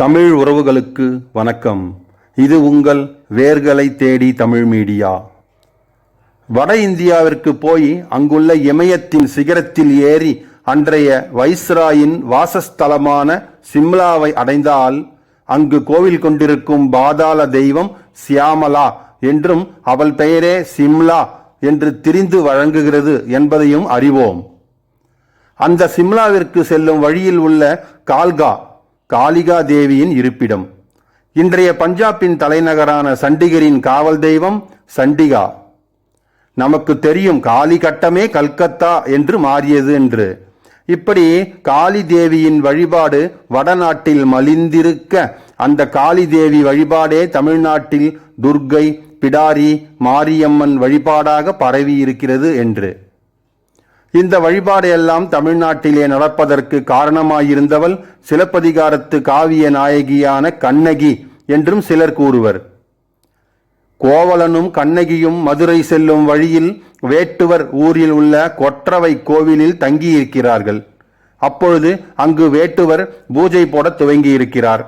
தமிழ் உறவுகளுக்கு வணக்கம். இது உங்கள் வேர்களை தேடி தமிழ் மீடியா. வட இந்தியாவிற்கு போய் அங்குள்ள இமயத்தின் சிகரத்தில் ஏறி அன்றைய வைஸ்ராயின் வாசஸ்தலமான சிம்லாவை அடைந்தால் அங்கு கோவில் கொண்டிருக்கும் பாதாள தெய்வம் சியாமலா என்றும் அவள் பெயரே சிம்லா என்று திரிந்து வழங்குகிறது என்பதையும் அறிவோம். அந்த சிம்லாவிற்கு செல்லும் வழியில் உள்ள கால்கா காளிகா தேவியின் இருப்பிடம். இன்றைய பஞ்சாபின் தலைநகரான சண்டிகரின் காவல் தெய்வம் சண்டிகா. நமக்கு தெரியும் காளி கட்டமே கல்கத்தா என்று மாறியது என்று. இப்படி காளி தேவியின் வழிபாடு வடநாட்டில் மலிந்திருக்க அந்த காளி தேவி வழிபாடே தமிழ்நாட்டில் துர்க்கை பிடாரி மாரியம்மன் வழிபாடாக பரவி இருக்கிறது என்று. இந்த வழிபாடு எல்லாம் தமிழ்நாட்டிலே நடப்பதற்கு காரணமாயிருந்தவள் சிலப்பதிகாரத்து காவிய நாயகியான கண்ணகி என்றும் சிலர் கூறுவர். கோவலனும் கண்ணகியும் மதுரை செல்லும் வழியில் வேட்டுவர் ஊரில் உள்ள கொற்றவை கோவிலில் தங்கியிருக்கிறார்கள். அப்பொழுது அங்கு வேட்டுவர் பூஜை போட துவங்கியிருக்கிறார்.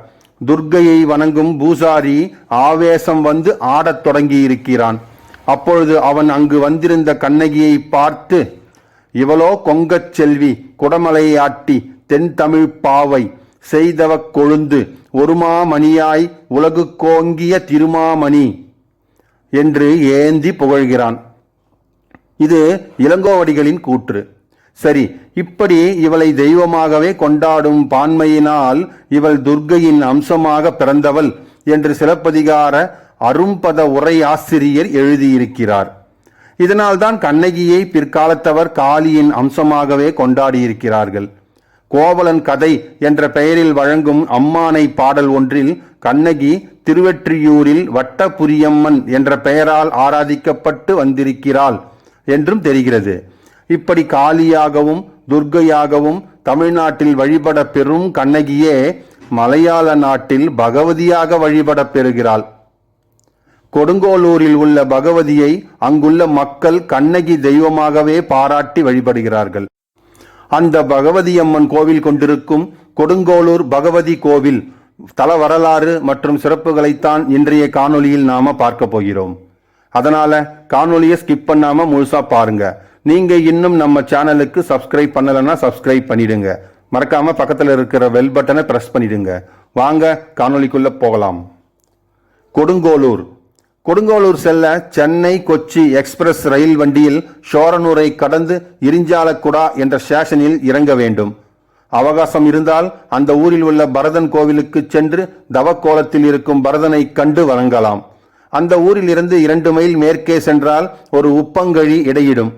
துர்க்கையை வணங்கும் பூசாரி ஆவேசம் வந்து ஆடத் தொடங்கியிருக்கிறான். அப்பொழுது அவன் அங்கு வந்திருந்த கண்ணகியை பார்த்து இவளோ கொங்கச் செல்வி குடமலையாட்டி தென்தமிழ் பாவை செய்தவக் கொழுந்து ஒருமாமணியாய் உலகு கோங்கிய திருமாமணி என்று ஏந்தி புகழ்கிறான். இது இளங்கோவடிகளின் கூற்று. சரி இப்படி இவளை தெய்வமாகவே கொண்டாடும் பான்மையினால் இவள் துர்க்கையின் அம்சமாக பிறந்தவள் என்று சிலப்பதிகார அரும்பத உரை ஆசிரியர் எழுதியிருக்கிறார். இதனால்தான் கண்ணகியை பிற்காலத்தவர் காளியின் அம்சமாகவே கொண்டாடியிருக்கிறார்கள். கோவலன் கதை என்ற பெயரில் வழங்கும் அம்மானை பாடல் ஒன்றில் கண்ணகி திருவெற்றியூரில் வட்டபுரியம்மன் என்ற பெயரால் ஆராதிக்கப்பட்டு வந்திருக்கிறாள் என்றும் தெரிகிறது. இப்படி காளியாகவும் துர்க்கையாகவும் தமிழ்நாட்டில் வழிபட பெறும் கண்ணகியே மலையாள நாட்டில் பகவதியாக வழிபட பெறுகிறாள். கொடுங்கோலூரில் உள்ள பகவதியை அங்குள்ள மக்கள் கண்ணகி தெய்வமாகவே பாராட்டி வழிபடுகிறார்கள். அந்த பகவதி அம்மன் கோவில் கொண்டிருக்கும் கொடுங்கோலூர் பகவதி கோவில் தல வரலாறு மற்றும் சிறப்புகளைத்தான் இன்றைய காணொலியில் நாம பார்க்க போகிறோம். அதனால காணொலியை ஸ்கிப் பண்ணாம முழுசா பாருங்க. நீங்க இன்னும் நம்ம சேனலுக்கு சப்ஸ்கிரைப் பண்ணலைன்னா சப்ஸ்கிரைப் பண்ணிடுங்க. மறக்காம பக்கத்தில் இருக்கிற வெல் பட்டனை பிரஸ் பண்ணிடுங்க. வாங்க காணொலிக்குள்ள போகலாம். கொடுங்கோலூர் கொடுங்கோலூர் செல்ல சென்னை கொச்சி எக்ஸ்பிரஸ் ரயில் வண்டியில் ஷோரனூரை கடந்து இரிஞ்சாலக்குடா என்ற ஸ்டேஷனில் இறங்க வேண்டும். அவகாசம் இருந்தால் அந்த ஊரில் உள்ள பரதன் கோவிலுக்கு சென்று தவக்கோலத்தில் இருக்கும் பரதனை கண்டு வணங்கலாம். அந்த ஊரில் இருந்து இரண்டு மைல் மேற்கே சென்றால் ஒரு உப்பங்கழி இடையிடும்.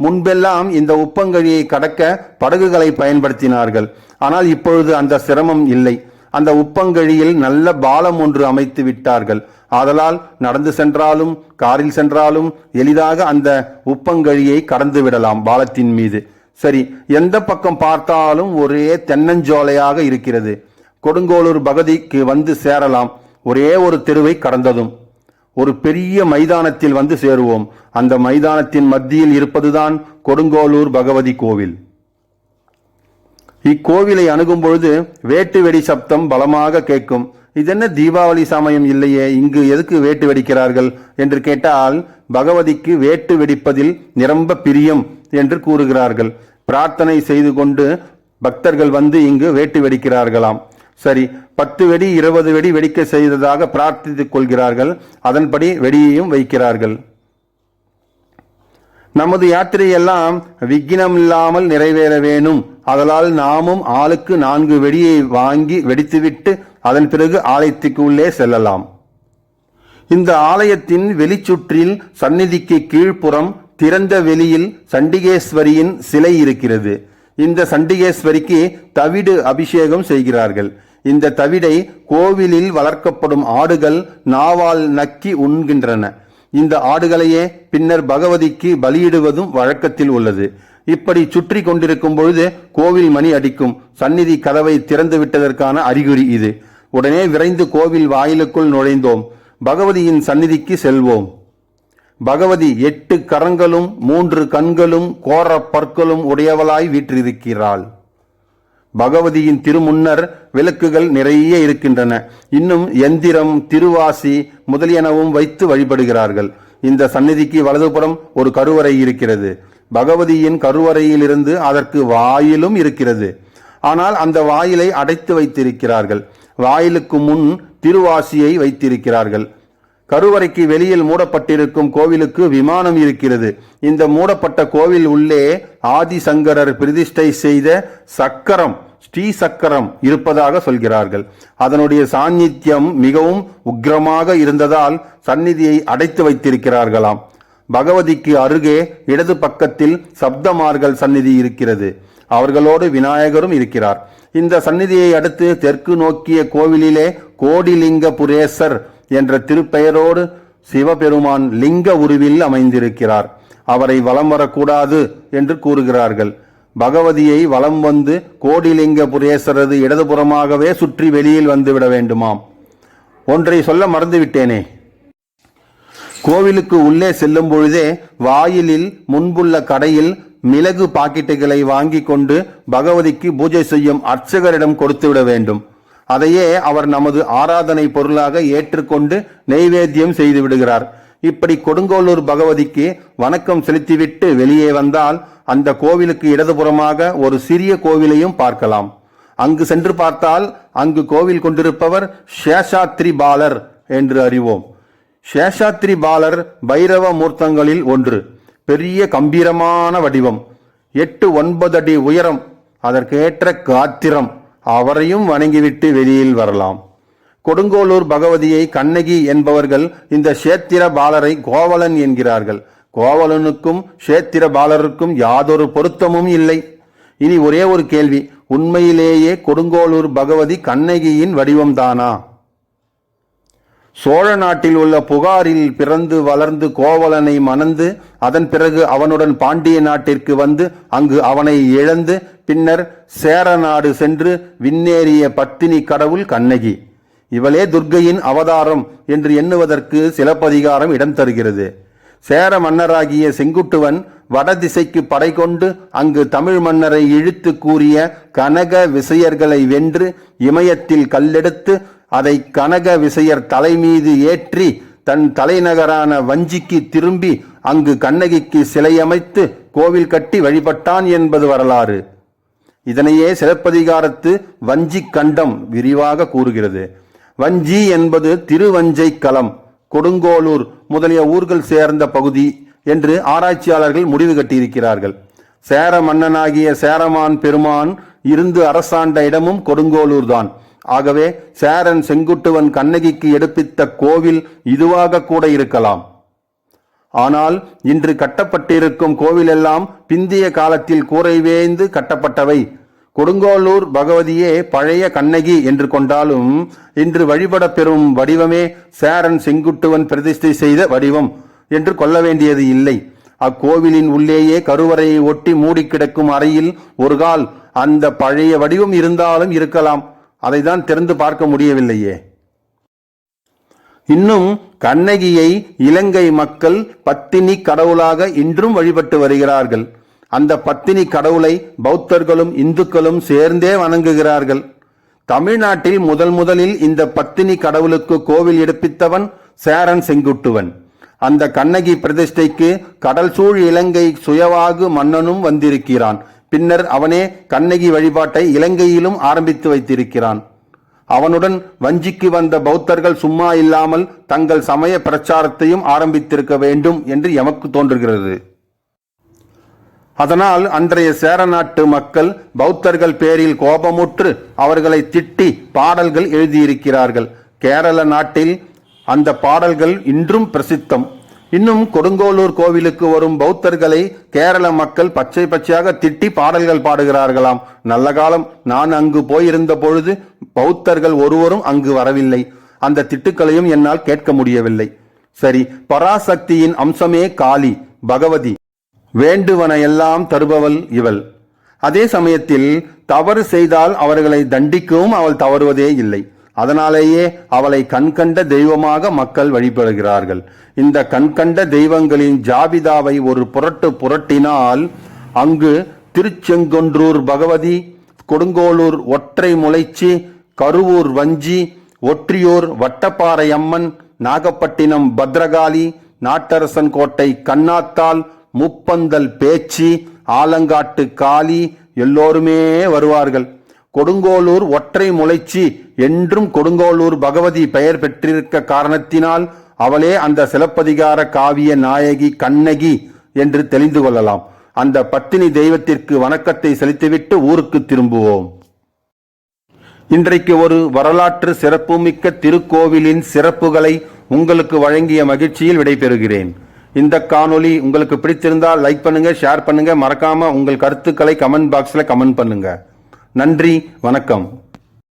முன்பெல்லாம் இந்த உப்பங்கழியை கடக்க படகுகளை பயன்படுத்தினார்கள். ஆனால் இப்பொழுது அந்த சிரமம் இல்லை. அந்த உப்பங்கழியில் நல்ல பாலம் ஒன்று அமைத்து விட்டார்கள். ஆதலால் நடந்து சென்றாலும் காரில் சென்றாலும் எளிதாக அந்த உப்பங்கழியை கடந்து விடலாம் பாலத்தின் மீது. சரி எந்த பக்கம் பார்த்தாலும் ஒரே தென்னஞ்சோலையாக இருக்கிறது. கொடுங்கோளூர் பகுதிக்கு வந்து சேரலாம். ஒரே ஒரு தெருவை கடந்ததும். ஒரு பெரிய மைதானத்தில் வந்து சேருவோம். அந்த மைதானத்தின் மத்தியில் இருப்பதுதான் கொடுங்கோளூர் பகவதி கோவில். இக்கோவிலை அணுகும் பொழுது வேட்டு வெடி சப்தம் பலமாக கேட்கும். இதென்ன தீபாவளி சமயம் இல்லையே இங்கு எதுக்கு வேட்டு வெடிக்கிறார்கள்? என்று கேட்டால் பகவதிக்கு வேட்டு வெடிப்பதில் நிரம்ப பிரியம் என்று கூறுகிறார்கள். பிரார்த்தனை செய்து கொண்டு பக்தர்கள் வந்து இங்கு வேட்டு வெடிக்கிறார்களாம். சரி பத்து வெடி இருபது வெடி வெடிக்க செய்ததாக பிரார்த்தித்துக் கொள்கிறார்கள். அதன்படி வெடியையும் வைக்கிறார்கள். நமது யாத்திரையெல்லாம் விக்னம் இல்லாமல் நிறைவேற வேணும். அதனால் நாமும் ஆளுக்கு நான்கு வெடியை வாங்கி வெடித்துவிட்டு அதன் பிறகு ஆலயத்துக்கு உள்ளே செல்லலாம். இந்த ஆலயத்தின் வெளிச்சுற்றில் சந்நிதிக்கு கீழ்ப்புறம் திறந்த வெளியில் சண்டிகேஸ்வரியின் சிலை இருக்கிறது. இந்த சண்டிகேஸ்வரிக்கு தவிடு அபிஷேகம் செய்கிறார்கள். இந்த தவிடை கோவிலில் வளர்க்கப்படும் ஆடுகள் நாவால் நக்கி உண்கின்றன. இந்த ஆடுகளையே பின்னர் பகவதிக்கு பலியிடுவதும் வழக்கத்தில் உள்ளது. இப்படி சுற்றி கொண்டிருக்கும் பொழுது கோவில் மணி அடிக்கும். சந்நிதி கதவை திறந்து விட்டதற்கான அறிகுறி இது. உடனே விரைந்து கோவில் வாயிலுக்குள் நுழைந்தோம். பகவதியின் சந்நிதிக்கு செல்வோம். பகவதி எட்டு கரங்களும் மூன்று கண்களும் கோர பற்களும் உடையவளாய் வீற்றிருக்கிறாள். பகவதியின் திருமுன்னர் விளக்குகள் நிறைய இருக்கின்றன. இன்னும் எந்திரம் திருவாசி முதலியனவும் வைத்து வழிபடுகிறார்கள். இந்த சந்நிதிக்கு வலதுபுறம் ஒரு கருவறை இருக்கிறது. பகவதியின் கருவறையிலிருந்து அதற்கு வாயிலும் இருக்கிறது. ஆனால் அந்த வாயிலை அடைத்து வைத்திருக்கிறார்கள். வாயிலுக்கு முன் திருவாசியை வைத்திருக்கிறார்கள். கருவறைக்கு வெளியில் மூடப்பட்டிருக்கும் கோவிலுக்கு விமானம் இருக்கிறது. இந்த மூடப்பட்ட கோவில் உள்ளே ஆதிசங்கரர் பிரதிஷ்டை செய்த சக்கரம் ஸ்ரீ சக்கரம் இருப்பதாக சொல்கிறார்கள். அதனுடைய சாநித்தியம் மிகவும் உக்கிரமாக இருந்ததால் சந்நிதியை அடைத்து வைத்திருக்கிறார்களாம். பகவதிக்கு அருகே இடது பக்கத்தில் சப்தமார்கள் சந்நிதி இருக்கிறது. அவர்களோடு விநாயகரும் இருக்கிறார். இந்த சந்நிதியை அடுத்து தெற்கு நோக்கிய கோவிலிலே கோடிலிங்கபுரேசர் என்ற திருப்பெயரோடு சிவபெருமான் லிங்க உருவில் அமைந்திருக்கிறார். அவரை வலம் வரக்கூடாது என்று கூறுகிறார்கள். பகவதியை வலம் வந்து கோடிலிங்கபுரேசரது இடதுபுறமாகவே சுற்றி வெளியில் வந்துவிட வேண்டுமாம். ஒன்றை சொல்ல மறந்துவிட்டேனே. கோவிலுக்கு உள்ளே செல்லும் பொழுதே வாயிலில் முன்புள்ள கடையில் மிளகு பாக்கெட்டுகளை வாங்கி கொண்டு பகவதிக்கு பூஜை செய்யும் அர்ச்சகரிடம் கொடுத்துவிட வேண்டும். அதையே அவர் நமது ஆராதனை பொருளாக ஏற்றுக்கொண்டு நெய்வேத்தியம் செய்து விடுகிறார். இப்படி கொடுங்கோளூர் பகவதிக்கு வணக்கம் செலுத்திவிட்டு வெளியே வந்தால் அந்த கோவிலுக்கு இடதுபுறமாக ஒரு சிறிய கோவிலையும் பார்க்கலாம். அங்கு சென்று பார்த்தால் அங்கு கோவில் கொண்டிருப்பவர் சேஷாத்ரி பாலர் என்று அறிவோம். சேஷாத்ரி பாலர் பைரவ மூர்த்தங்களில் ஒன்று. பெரிய கம்பீரமான வடிவம். எட்டு ஒன்பது அடி உயரம். அதற்கேற்ற காத்திரம். அவரையும் வணங்கிவிட்டு வெளியில் வரலாம். கொடுங்கோளூர் பகவதியை கண்ணகி என்பவர்கள் இந்த சேத்திர பாலரை கோவலன் என்கிறார்கள். கோவலனுக்கும் சேத்திர பாலருக்கும் யாதொரு பொருத்தமும் இல்லை. இனி ஒரே ஒரு கேள்வி. உண்மையிலேயே கொடுங்கோளூர் பகவதி கண்ணகியின் வடிவம்தானா சோழ நாட்டில் உள்ள புகாரில் பிறந்து வளர்ந்து கோவலனை மணந்து அதன் பிறகு அவனுடன் பாண்டிய நாட்டிற்கு வந்து அங்கு அவனை இழந்து பின்னர் சேர நாடு சென்று விண்ணேறிய பத்தினி கடவுள் கண்ணகி. இவளே துர்க்கையின் அவதாரம் என்று எண்ணுவதற்கு சிலப்பதிகாரம் இடம் தருகிறது. சேர மன்னராகிய செங்குட்டுவன் வடதிசைக்கு படை கொண்டு அங்கு தமிழ் மன்னரை இழுத்து கூறிய கனக விசையர்களை வென்று இமயத்தில் கல்லெடுத்து அதை கனக விசையர் தலைமீது ஏற்றி தன் தலைநகரான வஞ்சிக்கு திரும்பி அங்கு கண்ணகிக்கு சிலையமைத்து கோவில் கட்டி வழிபட்டான் என்பது வரலாறு. இதனையே சிலப்பதிகாரத்து வஞ்சி கண்டம் விரிவாக கூறுகிறது. வஞ்சி என்பது திருவஞ்சை களம் கொடுங்கோளூர் முதலிய ஊர்கள் சேர்ந்த பகுதி என்று ஆராய்ச்சியாளர்கள் முடிவு கட்டியிருக்கிறார்கள். சேர மன்னனாகிய சேரமான் பெருமான் இருந்து அரசாண்ட இடமும் கொடுங்கோளூர் தான் ஆகவே சேரன் செங்குட்டுவன் கண்ணகிக்கு எடுப்பித்த கோவில் இதுவாக கூட இருக்கலாம். ஆனால் இன்று கட்டப்பட்டிருக்கும் கோவிலெல்லாம் பிந்திய காலத்தில் கூரை வேய்ந்து கட்டப்பட்டவை. கொடுங்கோளூர் பகவதியே பழைய கண்ணகி என்று கொண்டாலும் இன்று வழிபட பெறும் வடிவமே சேரன் செங்குட்டுவன் பிரதிஷ்டை செய்த வடிவம் என்று கொள்ள வேண்டியது இல்லை. அக்கோவிலின் உள்ளேயே கருவறையை ஒட்டி மூடி கிடக்கும் அறையில் ஒரு கால் அந்த பழைய வடிவம் இருந்தாலும் இருக்கலாம். அதை தான் திறந்து பார்க்க முடியவில்லையே. இன்னும் கண்ணகியை இலங்கை மக்கள் பத்தினி கடவுளாக இன்றும் வழிபட்டு வருகிறார்கள். அந்த பத்தினி கடவுளை பௌத்தர்களும் இந்துக்களும் சேர்ந்தே வணங்குகிறார்கள். தமிழ்நாட்டில் முதல் முதலில் இந்த பத்தினி கடவுளுக்கு கோவில் எடுப்பித்தவன் சேரன் செங்குட்டுவன். அந்த கண்ணகி பிரதிஷ்டைக்கு கடல் சூழ் இலங்கை சுயவாகு மன்னனும் வந்திருக்கிறான். பின்னர் அவனே கண்ணகி வழிபாட்டை இலங்கையிலும் ஆரம்பித்து வைத்திருக்கிறான். அவனுடன் வஞ்சிக்கு வந்த பௌத்தர்கள் சும்மா இல்லாமல் தங்கள் சமய பிரச்சாரத்தையும் ஆரம்பித்திருக்க வேண்டும் என்று எமக்கு தோன்றுகிறது. அதனால் அன்றைய சேர நாட்டு மக்கள் பௌத்தர்கள் பேரில் கோபமுற்று அவர்களை திட்டி பாடல்கள் எழுதியிருக்கிறார்கள். கேரள நாட்டில் அந்த பாடல்கள் இன்றும் பிரசித்தம். இன்னும் கொடுங்கோளூர் கோவிலுக்கு வரும் பௌத்தர்களை கேரள மக்கள் பச்சை பச்சையாக திட்டி பாடல்கள் பாடுகிறார்களாம். நல்ல காலம். நான் அங்கு போயிருந்த பொழுது பௌத்தர்கள் ஒருவரும் அங்கு வரவில்லை. அந்த திட்டுக்களையும் என்னால் கேட்க முடியவில்லை. சரி பராசக்தியின் அம்சமே காளி பகவதி. வேண்டுவன எல்லாம் தருபவள் இவள். அதே சமயத்தில் தவறு செய்தால் அவர்களை தண்டிக்கவும் அவள் தவறுவதே இல்லை. அதனாலேயே அவளை கண்கண்ட தெய்வமாக மக்கள் வழிபடுகிறார்கள். இந்த கண்கண்ட தெய்வங்களின் ஜாபிதாவை ஒரு புரட்டு புரட்டினால் அங்கு திருச்செங்கொன்றூர் பகவதி கொடுங்கோளூர் ஒற்றை முளைச்சி கருவூர் வஞ்சி ஒற்றியூர் வட்டப்பாறை அம்மன் நாகப்பட்டினம் பத்ரகாளி நாட்டரசன் கோட்டை கண்ணாத்தாள் முப்பந்தல் பேச்சி ஆலங்காட்டு காளி எல்லோருமே வருவார்கள். கொடுங்கோளூர் ஒற்றை முளைச்சி என்றும் கொடுங்கோளூர் பகவதி பெயர் பெற்றிருக்க காரணத்தினால் அவளே அந்த சிலப்பதிகார காவிய நாயகி கண்ணகி என்று தெரிந்து கொள்ளலாம். அந்த பத்தினி தெய்வத்திற்கு வணக்கத்தை செலுத்திவிட்டு ஊருக்கு திரும்புவோம். இன்றைக்கு ஒரு வரலாற்று சிறப்புமிக்க திருக்கோவிலின் சிறப்புகளை உங்களுக்கு வழங்கிய மகிழ்ச்சியில் விடைபெறுகிறேன். இந்த காணொளி உங்களுக்கு பிடித்திருந்தால் லைக் பண்ணுங்க ஷேர் பண்ணுங்க. மறக்காம உங்கள் கருத்துக்களை கமெண்ட் பாக்ஸில் கமெண்ட் பண்ணுங்க. நன்றி வணக்கம்.